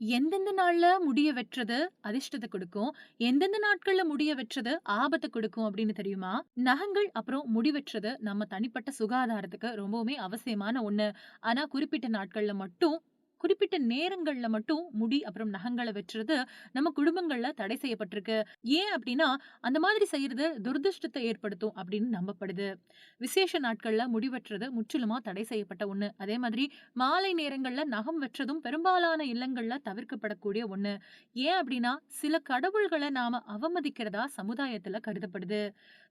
எந்தெந்த நாள்ல முடிய வெட்டுறது அதிர்ஷ்டத்தை கொடுக்கும் எந்தெந்த நாட்கள்ல முடிய வெட்டுறது ஆபத்தை கொடுக்கும் அப்படின்னு தெரியுமா? நகங்கள் அப்புறம் முடி வெட்டுறது நம்ம தனிப்பட்ட சுகாதாரத்துக்கு ரொம்பவுமே அவசியமான ஒண்ணு. ஆனா குறிப்பிட்ட நாட்கள்ல மட்டும் குறிப்பிட்ட நேரங்கள்ல மட்டும் முடி அப்புறம் நகங்கள வெட்டுறது நம்ம குடும்பங்கள்ல தடை செய்யப்பட்டிருக்கு. ஏன் அப்படின்னா, அந்த மாதிரி செய்யறது துரதிர்ஷ்டத்த ஏற்படுத்தும் அப்படின்னு நம்பப்படுது. விசேஷ நாட்கள்ல முடி வெட்டுறது முற்றிலுமா தடை செய்யப்பட்ட ஒண்ணு. அதே மாதிரி மாலை நேரங்கள்ல நகம் வெட்டுறதும் பெரும்பாலான இல்லங்கள்ல தவிர்க்கப்படக்கூடிய ஒண்ணு. ஏன் அப்படின்னா, சில கடவுள்களை நாம அவமதிக்கிறதா சமுதாயத்துல கருதப்படுது.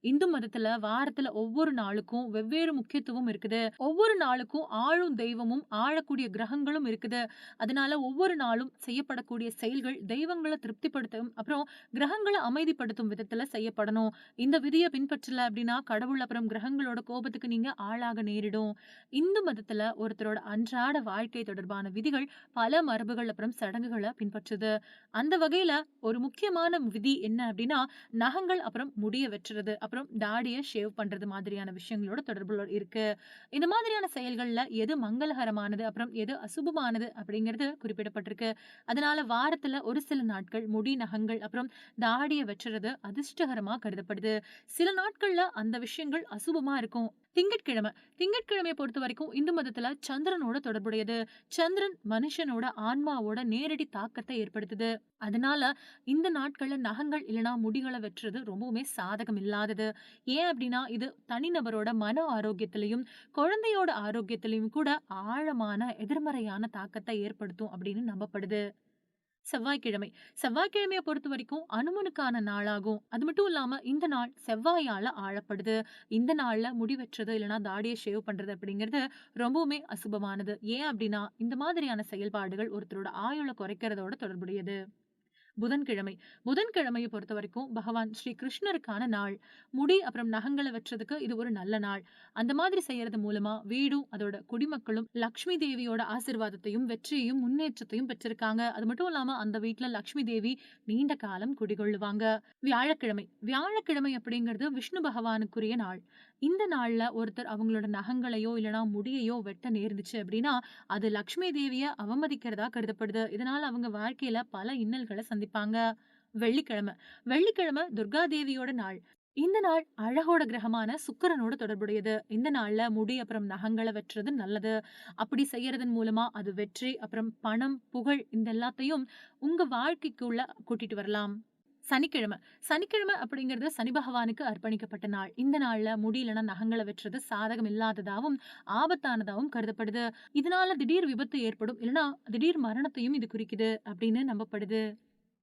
இந்து மதத்துல வாரத்துல ஒவ்வொரு நாளுக்கும் வெவ்வேறு முக்கியத்துவம் இருக்குது. ஒவ்வொரு நாளுக்கும் ஆளும் தெய்வமும், ஆழக்கூடிய கிரகங்களும் இருக்குது. அதனால ஒவ்வொரு நாளும் செய்யப்படக்கூடிய செயல்கள் தெய்வங்களை திருப்திப்படுத்தும், அப்புறம் கிரகங்களை அமைதிப்படுத்தும் விதத்துல செய்யப்படணும். இந்த விதியை பின்பற்றல அப்படின்னா, கடவுள் அப்புறம் கிரகங்களோட கோபத்துக்கு நீங்க ஆளாக நேரிடும். இந்து மதத்துல ஒருத்தரோட அன்றாட வாழ்க்கை தொடர்பான விதிகள் பல மரபுகள் அப்புறம் சடங்குகளை பின்பற்றுது. அந்த வகையில ஒரு முக்கியமான விதி என்ன அப்படின்னா, நகங்கள் அப்புறம் முடிய வெட்டுறது, அப்புறம் தாடியை ஷேவ் பண்றது மாதிரியான விஷயங்களோட தொடர்புல இருக்கு. இந்த மாதிரியான செயல்கள்ல எது மங்களகரமானது, அப்புறம் எது அசுபமானது அப்படிங்கிறது குறிப்பிடப்பட்டிருக்கு. அதனால வாரத்துல ஒரு சில நாட்கள் முடி, நகங்கள் அப்புறம் தாடிய வச்சுறது அதிர்ஷ்டகரமா கருதப்படுது. சில நாட்கள்ல அந்த விஷயங்கள் அசுபமா இருக்கும். திங்கட்கிழமை திங்கட்கிழமை பொறுத்த வரைக்கும் இந்து மதத்துல சந்திரனோட தொடர்புடையது. சந்திரன் மனுஷனோட ஆன்மாவோட நேரடி தாக்கத்தை ஏற்படுத்துது. அதனால இந்த நாட்கள்ல நகங்கள் இல்லனா முடிகளை வெட்டுறது ரொம்பவுமே சாதகம் இல்லாதது. ஏன் அப்படின்னா, இது தனிநபரோட மன ஆரோக்கியத்திலையும் குழந்தையோட ஆரோக்கியத்திலையும் கூட ஆழமான எதிர்மறையான தாக்கத்தை ஏற்படுத்தும் அப்படின்னு நம்பப்படுது. செவ்வாய்க்கிழமை செவ்வாய்க்கிழமைய பொறுத்தவரைக்கும் அனுமனுக்கான நாளாகும். அது மட்டும் இல்லாம இந்த நாள் செவ்வாயால ஆழப்படுது இந்த நாள்ல முடி வெட்டுறது தாடியை ஷேவ் பண்றது அப்படிங்கிறது ரொம்பவுமே அசுபமானது. ஏன் அப்படின்னா, இந்த மாதிரியான செயல்பாடுகள் ஒருத்தரோட ஆயுளை குறைக்கிறதோட தொடர்புடையது. புதன்கிழமை புதன்கிழமைய பொறுத்தவரைக்கும் பகவான் ஸ்ரீ கிருஷ்ணருக்கான நாள். முடி அப்புறம் நகங்களை வெற்றதுக்கு இது ஒரு நல்ல நாள். அந்த மாதிரி செய்யறது மூலமா வீடும், அதோட குடிமக்களும் லக்ஷ்மி தேவியோட ஆசீர்வாதத்தையும், வெற்றியையும், முன்னேற்றத்தையும் பெற்றிருக்காங்க. அது மட்டும் இல்லாம அந்த வீட்டுல லக்ஷ்மி தேவி நீண்ட காலம் குடிகொள்ளுவாங்க. வியாழக்கிழமை வியாழக்கிழமை அப்படிங்கிறது விஷ்ணு பகவானுக்குரிய நாள். இந்த நாள்ல ஒருத்தர் அவங்களோட நகங்களையோ இல்லனா முடியையோ வெட்ட நேர்ந்துச்சு அப்படின்னா, அது லக்ஷ்மி தேவிய அவமதிக்கிறதா கருதப்படுது. இதனால அவங்க வாழ்க்கையில பல இன்னல்களை சந்தி சந்திப்பாங்க. வெள்ளிக்கிழமை வெள்ளிக்கிழமை துர்கா தேவியோட நாள். இந்த நாள் அழகோட கிரகமான சுக்கரனோட தொடர்புடையது. இந்த நாள்ல முடி அப்புறம் நகங்களை வெட்டுறது நல்லது. அப்படி செய்யறதன் மூலமா அது வெற்றி, அப்புறம் பணம், புகழ் இந்த எல்லாத்தையும் உங்க வாழ்க்கைக்குள்ள கூட்டிட்டு வரலாம். சனிக்கிழமை சனிக்கிழமை அப்படிங்கிறது சனி பகவானுக்கு அர்ப்பணிக்கப்பட்ட நாள். இந்த நாள்ல முடியலன்னா நகங்களை நகங்கள வெட்டுறது சாதகம் இல்லாததாகவும் ஆபத்தானதாகவும் கருதப்படுது. இதனால திடீர் விபத்து ஏற்படும், இல்லைன்னா திடீர் மரணத்தையும் இது குறிக்குது அப்படின்னு நம்பப்படுது.